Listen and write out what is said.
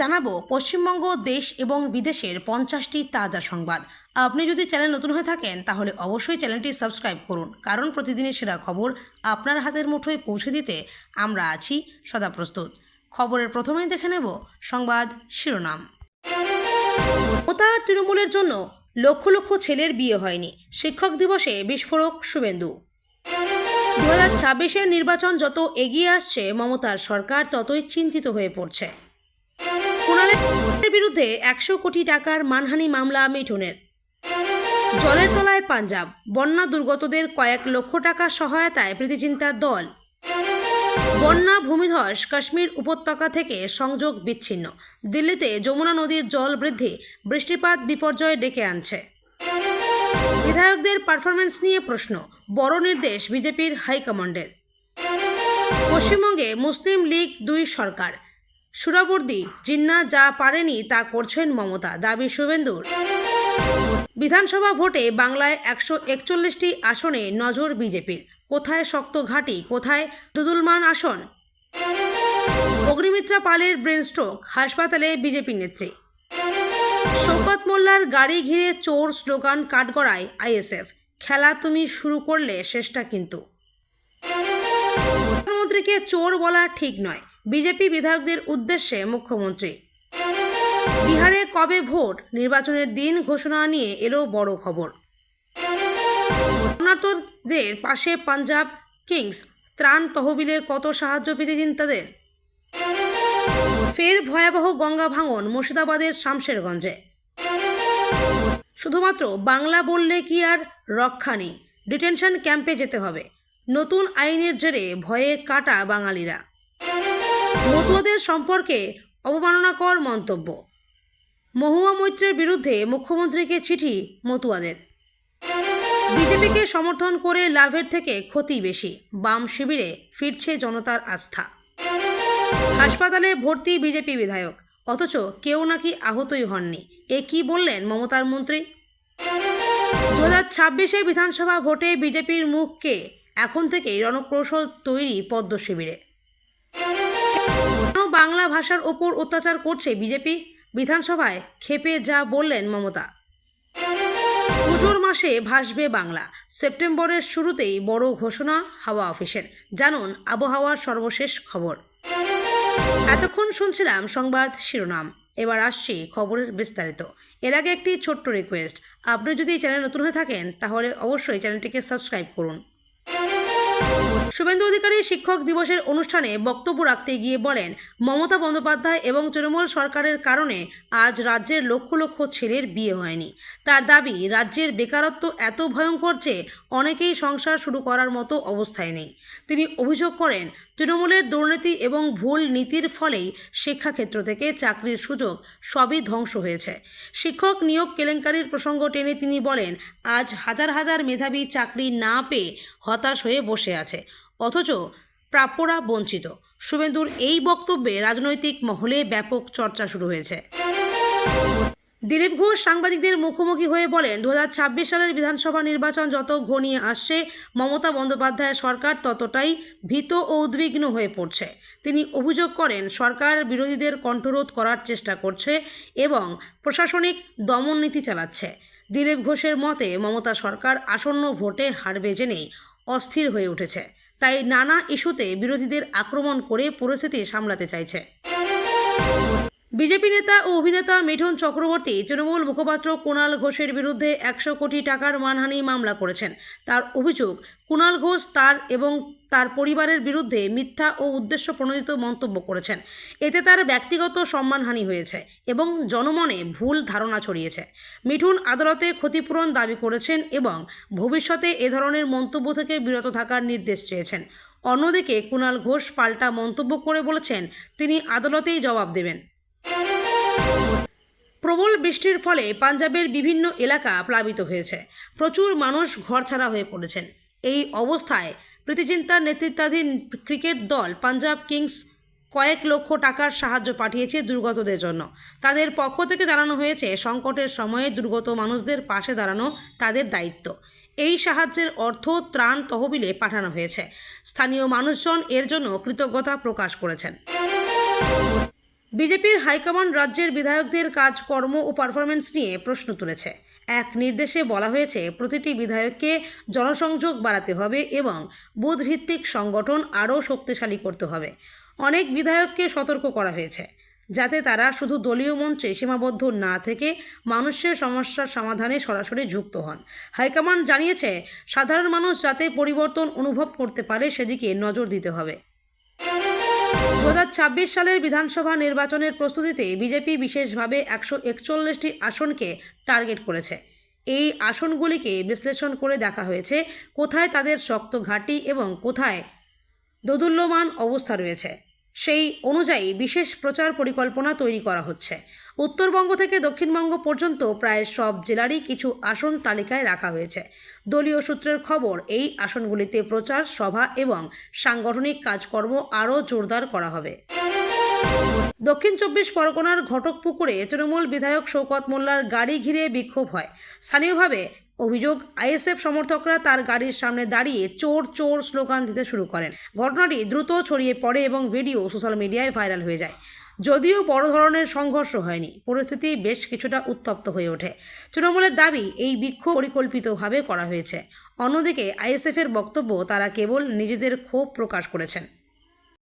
জানাব পশ্চিমবঙ্গ, দেশ এবং বিদেশের পঞ্চাশটি তাজা সংবাদ। আপনি যদি চ্যানেল নতুন হয়ে থাকেন, তাহলে অবশ্যই চ্যানেলটি সাবস্ক্রাইব করুন, কারণ প্রতিদিনের সেরা খবর আপনার হাতের মুঠোয় পৌঁছে দিতে আমরা আছি সদা প্রস্তুত। খবরের প্রথমেই দেখে নেব সংবাদ শিরোনাম। মমতার তৃণমূলের জন্য লক্ষ লক্ষ ছেলের বিয়ে হয়নি, শিক্ষক দিবসে বিস্ফোরক শুভেন্দু। দু হাজার নির্বাচন যত এগিয়ে আসছে, মমতার সরকার ততই চিন্তিত হয়ে পড়ছে। কুণালের বিরুদ্ধে একশো কোটি টাকার মানহানি মামলা মিঠুনের। জলের তলায় পাঞ্জাব, বন্যা দুর্গতদের কয়েক লক্ষ টাকা সহায়তায় প্রীতিচিন্তার দল। বন্যা ভূমিধস কাশ্মীর উপত্যকা থেকে সংযোগ বিচ্ছিন্ন। দিল্লিতে যমুনা নদীর জল বৃদ্ধি, বৃষ্টিপাত বিপর্যয় ডেকে আনছে। বিধায়কদের পারফরমেন্স নিয়ে প্রশ্ন, বড় নির্দেশ বিজেপির হাইকমান্ডের। পশ্চিমবঙ্গে মুসলিম লীগ দুই সরকার সুরাবর্দি, জিন্না যা পারেনি তা করছেন মমতা, দাবি শুভেন্দুর। বিধানসভা ভোটে বাংলায় একশো একচল্লিশটি আসনে নজর বিজেপির। কোথায় শক্ত ঘাঁটি, কোথায় দুদুলমান আসন? অগ্নিমিত্রা পালের ব্রেন স্ট্রোক হাসপাতালে বিজেপি নেত্রী। শৌকত মোল্লার গাড়ি ঘিরে চোর স্লোগান কাঠগড়ায় আইএসএফ। খেলা তুমি শুরু করলে শেষটা কিন্তু। প্রধানমন্ত্রীকে চোর বলা ঠিক নয়। বিজেপি বিধায়কদের উদ্দেশ্যে মুখ্যমন্ত্রী। বিহারে কবে ভোট? নির্বাচনের দিন ঘোষণা নিয়ে এলো বড় খবর। শরণার্থীদের পাশে পাঞ্জাব কিংস ত্রাণ তহবিলে কত সাহায্য পেতেছেন তাদের? ফের ভয়াবহ গঙ্গা ভাঙন মুর্শিদাবাদের শামশেরগঞ্জে। শুধুমাত্র বাংলা বললে কি আর রক্ষা নেই। ডিটেনশন ক্যাম্পে যেতে হবে। নতুন আইনের জেরে ভয়ে কাটা বাঙালিরা। মতুয়াদের সম্পর্কে অবমাননাকর মন্তব্য। মহুয়া মৈত্রের বিরুদ্ধে মুখ্যমন্ত্রীকে চিঠি মতুয়াদের। বিজেপিকে সমর্থন করে লাভের থেকে ক্ষতি বেশি, বাম শিবিরে ফিরছে জনতার আস্থা। হাসপাতালে ভর্তি বিজেপি বিধায়ক, অথচ কেউ নাকি আহতই হননি। এ কি বললেন মমতার মন্ত্রী? দু হাজার ছাব্বিশে বিধানসভা ভোটে বিজেপির মুখকে এখন থেকেই রণকৌশল তৈরি পদ্ম শিবিরে। বাংলা ভাষার ওপর অত্যাচার করছে বিজেপি? বিধানসভায় খেপে যা বললেন মমতা। পুজোর মাসে ভাসবে বাংলা। সেপ্টেম্বরের শুরুতেই বড় ঘোষণা হাওয়া অফিসের। জানুন আবহাওয়ার সর্বশেষ খবর। এতক্ষণ শুনছিলাম সংবাদ শিরোনাম। এবার আসছি খবরের বিস্তারিত। এর আগে একটি ছোট্ট রিকোয়েস্ট আপনি যদি এই চ্যানেল নতুন হয়ে থাকেন, তাহলে অবশ্যই চ্যানেলটিকে সাবস্ক্রাইব করুন। শুভেন্দু অধিকারী শিক্ষক দিবসের অনুষ্ঠানে বক্তব্য রাখতে গিয়ে বলেন, মমতা বন্দ্যোপাধ্যায় এবং তৃণমূল সরকারের কারণে আজ রাজ্যের লক্ষ লক্ষ ছেলের বিয়ে হয়নি। তার দাবি, রাজ্যের বেকারত্ব এত ভয়ঙ্কর যে অনেকেই সংসার শুরু করার মতো অবস্থায় নেই। তিনি অভিযোগ করেন, তৃণমূলের দুর্নীতি এবং ভুল নীতির ফলেই শিক্ষাক্ষেত্র থেকে চাকরির সুযোগ সবই ধ্বংস হয়েছে। শিক্ষক নিয়োগ কেলেঙ্কারির প্রসঙ্গ টেনে তিনি বলেন, আজ হাজার হাজার মেধাবী চাকরি না পেয়ে হতাশ হয়ে বসে আছে। অথচ প্রাপ্যরা বঞ্চিত। শুভেন্দুর এই বক্তব্যে রাজনৈতিক মহলে ব্যাপক চর্চা শুরু হয়েছে। দিলীপ ঘোষ সাংবাদিকদের মুখোমুখি হয়ে বলেন দু সালের বিধানসভা নির্বাচন যত ঘনিয়ে আসছে, মমতা বন্দ্যোপাধ্যায়ের সরকার ততটাই ভীত ও উদ্বিগ্ন হয়ে পড়ছে। তিনি অভিযোগ করেন, সরকার বিরোধীদের কণ্ঠরোধ করার চেষ্টা করছে এবং প্রশাসনিক দমন নীতি চালাচ্ছে। দিলীপ ঘোষের মতে, মমতা সরকার আসন্ন ভোটে হারবে জেনেই অস্থির হয়ে উঠেছে। তাই নানা ইস্যুতে বিরোধীদের আক্রমণ করে পরিস্থিতি সামলাতে চাইছে। বিজেপি নেতা ও অভিনেতা মিঠুন চক্রবর্তী তৃণমূল মুখপাত্র কুণাল ঘোষের বিরুদ্ধে একশো কোটি টাকার মানহানি মামলা করেছেন। তার অভিযোগ কুণাল ঘোষ তার এবং তার পরিবারের বিরুদ্ধে মিথ্যা ও উদ্দেশ্য প্রণোদিত মন্তব্য করেছেন। এতে তার ব্যক্তিগত সম্মানহানি হয়েছে এবং জনমনে ভুল ধারণা ছড়িয়েছে। মিঠুন আদালতে ক্ষতিপূরণ দাবি করেছেন এবং ভবিষ্যতে এ ধরনের মন্তব্য থেকে বিরত থাকার নির্দেশ চেয়েছেন। অন্যদিকে কুণাল ঘোষ পাল্টা মন্তব্য করে বলেছেন, তিনি আদালতেই জবাব দেবেন। প্রবল বৃষ্টির ফলে পাঞ্জাবের বিভিন্ন এলাকা প্লাবিত হয়েছে। প্রচুর মানুষ ঘরছাড়া হয়ে পড়েছেন। এই অবস্থায় প্রীতিচিন্তার নেতৃত্বাধীন ক্রিকেট দল পাঞ্জাব কিংস কয়েক লক্ষ টাকার সাহায্য পাঠিয়েছে দুর্গতদের জন্য। তাদের পক্ষ থেকে জানানো হয়েছে, সংকটের সময়ে দুর্গত মানুষদের পাশে দাঁড়ানো তাদের দায়িত্ব। এই সাহায্যের অর্থ ত্রাণ তহবিলে পাঠানো হয়েছে। স্থানীয় মানুষজন এর জন্য কৃতজ্ঞতা প্রকাশ করেছেন। বিজেপির হাইকমান্ড রাজ্যের বিধায়কদের কাজকর্ম ও পারফরমেন্স নিয়ে প্রশ্ন তুলেছে। এক নির্দেশে বলা হয়েছে, প্রতিটি বিধায়ককে জনসংযোগ বাড়াতে হবে এবং বুথভিত্তিক সংগঠন আরও শক্তিশালী করতে হবে। অনেক বিধায়ককে সতর্ক করা হয়েছে, যাতে তারা শুধু দলীয় মঞ্চে সীমাবদ্ধ না থেকে মানুষের সমস্যার সমাধানে সরাসরি যুক্ত হন। হাইকমান্ড জানিয়েছে, সাধারণ মানুষ যাতে পরিবর্তন অনুভব করতে পারে সেদিকে নজর দিতে হবে। দু হাজার ছাব্বিশ সালের বিধানসভা নির্বাচনের প্রস্তুতিতে বিজেপি বিশেষভাবে একশো একচল্লিশটি আসনকে টার্গেট করেছে। এই আসনগুলিকে বিশ্লেষণ করে দেখা হয়েছে কোথায় তাদের শক্ত ঘাঁটি এবং কোথায় দোদুল্যমান অবস্থা রয়েছে। সেই অনুযায়ী বিশেষ প্রচার পরিকল্পনা তৈরি করা হচ্ছে। উত্তরবঙ্গ থেকে দক্ষিণবঙ্গ পর্যন্ত প্রায় সব জেলারই কিছু আসন তালিকায় রাখা হয়েছে। দলীয় সূত্রের খবর, এই আসনগুলিতে প্রচার, সভা এবং সাংগঠনিক কাজকর্ম আরও জোরদার করা হবে। দক্ষিণ চব্বিশ পরগনার ঘটকপুকুরে তৃণমূল বিধায়ক শৌকত মোল্লার গাড়ি ঘিরে বিক্ষোভ হয়। স্থানীয়ভাবে অভিযোগ, আইএসএফ সমর্থকরা তার গাড়ির সামনে দাঁড়িয়ে চোর চোর স্লোগান দিতে শুরু করেন। ঘটনাটি দ্রুত ছড়িয়ে পড়ে এবং ভিডিও সোশ্যাল মিডিয়ায় ভাইরাল হয়ে যায়। যদিও বড় ধরনের সংঘর্ষ হয়নি, পরিস্থিতি বেশ কিছুটা উত্তপ্ত হয়ে ওঠে। তৃণমূলের দাবি, এই বিক্ষোভ পরিকল্পিতভাবে করা হয়েছে। অন্যদিকে, আইএসএফের বক্তব্য তারা কেবল নিজেদের ক্ষোভ প্রকাশ করেছেন।